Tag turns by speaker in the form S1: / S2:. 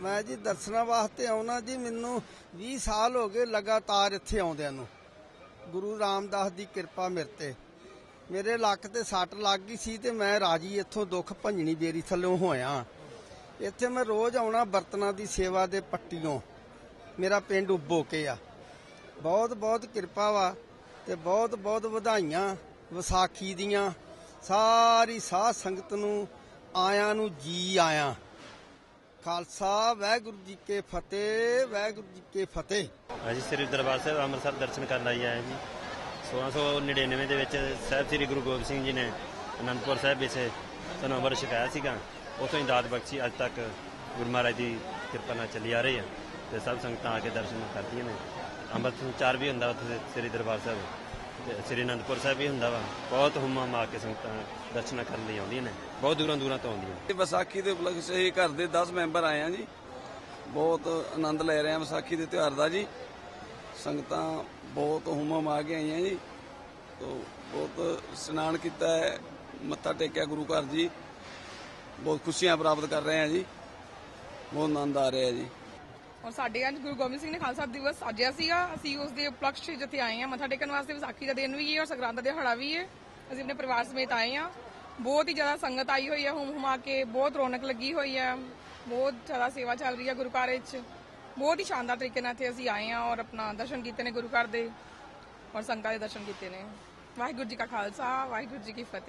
S1: ਮੈਂ ਜੀ ਦਰਸ਼ਨਾਂ ਵਾਸਤੇ ਆਉਣਾ ਜੀ, ਮੈਨੂੰ 20 ਸਾਲ ਹੋ ਗਏ ਲਗਾਤਾਰ ਇੱਥੇ ਆਉਂਦਿਆਂ ਨੂੰ। ਗੁਰੂ ਰਾਮਦਾਸ ਦੀ ਕਿਰਪਾ ਮੇਰੇ ਤੇ। ਮੇਰੇ ਲੱਕ ਤੇ ਸੱਟ ਲੱਗ ਗਈ ਸੀ ਤੇ ਮੈਂ ਰਾਜੀ ਇੱਥੋਂ ਦੁੱਖ ਭੰਜਣੀ ਬੇਰੀ ਥੱਲੋਂ ਹੋਇਆ। ਇੱਥੇ ਮੈਂ ਰੋਜ਼ ਆਉਣਾ ਬਰਤਨਾਂ ਦੀ ਸੇਵਾ ਦੇ ਪੱਟੀਓਂ। ਮੇਰਾ ਪਿੰਡ ਉੱਬੋ ਕੇ ਆ। ਬਹੁਤ ਬਹੁਤ ਕਿਰਪਾ ਵਾ ਤੇ ਬਹੁਤ ਬਹੁਤ ਵਧਾਈਆਂ ਵਿਸਾਖੀ ਦੀਆਂ। ਸਾਰੀ ਸਾਧ ਸੰਗਤ ਨੂੰ, ਆਇਆਂ ਨੂੰ ਜੀ ਆਇਆਂ। ਖਾਲਸਾ, ਵਾਹਿਗੁਰੂ ਜੀ ਕੇ ਫਤਿਹ, ਵਾਹਿਗੁਰੂ ਜੀ ਕੇ ਫਤਿਹ।
S2: ਅਸੀਂ ਸ੍ਰੀ ਦਰਬਾਰ ਸਾਹਿਬ ਅੰਮ੍ਰਿਤਸਰ ਦਰਸ਼ਨ ਕਰਨ ਲਈ ਆਏ ਜੀ। 1699 ਦੇ ਵਿੱਚ ਸਾਹਿਬ ਸ੍ਰੀ ਗੁਰੂ ਗੋਬਿੰਦ ਸਿੰਘ ਜੀ ਨੇ ਅਨੰਦਪੁਰ ਸਾਹਿਬ ਵਿੱਚ ਸਾਨੂੰ ਅੰਮ੍ਰਿਤ ਛਕਾਇਆ ਸੀਗਾ। ਉਥੋਂ ਹੀ ਦਾਤ ਬਖਸ਼ੀ ਅੱਜ ਤੱਕ ਗੁਰੂ ਮਹਾਰਾਜ ਦੀ ਕਿਰਪਾ ਨਾਲ ਚੱਲੀ ਆ ਰਹੀ ਹੈ ਤੇ ਸਭ ਸੰਗਤਾਂ ਆ ਕੇ ਦਰਸ਼ਨ ਕਰਦੀਆਂ ਨੇ। ਅੰਮ੍ਰਿਤ ਸੰਚਾਰ ਵੀ ਹੁੰਦਾ ਉੱਥੇ ਸ੍ਰੀ ਦਰਬਾਰ ਸਾਹਿਬ। ਸ੍ਰੀ ਅਨੰਦਪੁਰ ਸਾਹਿਬ ਵੀ ਹੁੰਦਾ ਵਾ। ਬਹੁਤ ਹੁਮਾ ਮਾ ਕੇ ਸੰਗਤਾਂ ਦਰਸ਼ਨ ਕਰਨ ਲਈ ਆਉਂਦੀਆਂ ਨੇ। ਬਹੁਤ ਦੂਰਾਂ ਦੂਰਾਂ ਤੋਂ ਆਉਂਦੀਆਂ
S3: ਇਹ ਵਿਸਾਖੀ ਦੇ ਉਪਲਕਸ਼ ਇਹ ਘਰ ਦੇ 10 ਮੈਂਬਰ ਆਏ ਆ ਜੀ। ਬਹੁਤ ਆਨੰਦ ਲੈ ਰਹੇ ਆ ਵਿਸਾਖੀ ਦੇ ਤਿਉਹਾਰ ਦਾ ਜੀ। ਸੰਗਤਾਂ ਬਹੁਤ ਹੁਮਾ ਮਾ ਕੇ ਆਈਆਂ ਜੀ। ਤੋ ਬਹੁਤ ਇਸ਼ਨਾਨ ਕੀਤਾ ਹੈ, ਮੱਥਾ ਟੇਕਿਆ ਗੁਰੂ ਘਰ ਜੀ। ਬਹੁਤ ਖੁਸ਼ੀਆਂ ਪ੍ਰਾਪਤ ਕਰ ਰਹੇ ਆ ਜੀ। ਬਹੁਤ ਆਨੰਦ ਆ ਰਿਹਾ ਜੀ।
S4: ਔਰ ਸਾਡੇ ਅੱਜ ਗੁਰੂ ਗੋਬਿੰਦ ਸਿੰਘ ਨੇ ਖਾਲਸਾ ਦਿਵਸ ਸਾਜਿਆ ਸੀਗਾ। ਅਸੀਂ ਉਸ ਦੇ ਉਪਲਕਸ਼ 'ਚ ਜਿੱਥੇ ਆਏ ਹਾਂ, ਮੱਥਾ ਟੇਕਣ ਵਾਸਤੇ, ਵਿਸਾਖੀ ਦਾ ਦਿਨ ਵੀ ਹੈ ਔਰ ਸੰਗਰਾਂਦ ਦਾ ਦਿਹਾੜਾ ਵੀ ਹੈ। ਅਸੀਂ ਆਪਣੇ ਪਰਿਵਾਰ ਸਮੇਤ ਆਏ ਹਾਂ। ਬਹੁਤ ਹੀ ਜ਼ਿਆਦਾ ਸੰਗਤ ਆਈ ਹੋਈ ਹੈ, ਹੁਮ ਹੁਮਾ ਕੇ, ਬਹੁਤ ਰੌਣਕ ਲੱਗੀ ਹੋਈ ਹੈ। ਬਹੁਤ ਜ਼ਿਆਦਾ ਸੇਵਾ ਚੱਲ ਰਹੀ ਹੈ ਗੁਰੂ ਘਰ ਵਿੱਚ। ਬਹੁਤ ਹੀ ਸ਼ਾਨਦਾਰ ਤਰੀਕੇ ਨਾਲ ਇੱਥੇ ਅਸੀਂ ਆਏ ਹਾਂ ਔਰ ਆਪਣਾ ਦਰਸ਼ਨ ਕੀਤੇ ਨੇ ਗੁਰੂ ਘਰ ਦੇ ਔਰ ਸੰਗਤਾਂ ਦੇ ਦਰਸ਼ਨ ਕੀਤੇ ਨੇ। ਵਾਹਿਗੁਰੂ ਜੀ ਕਾ ਖਾਲਸਾ, ਵਾਹਿਗੁਰੂ ਜੀ ਕੀ ਫਤਿਹ।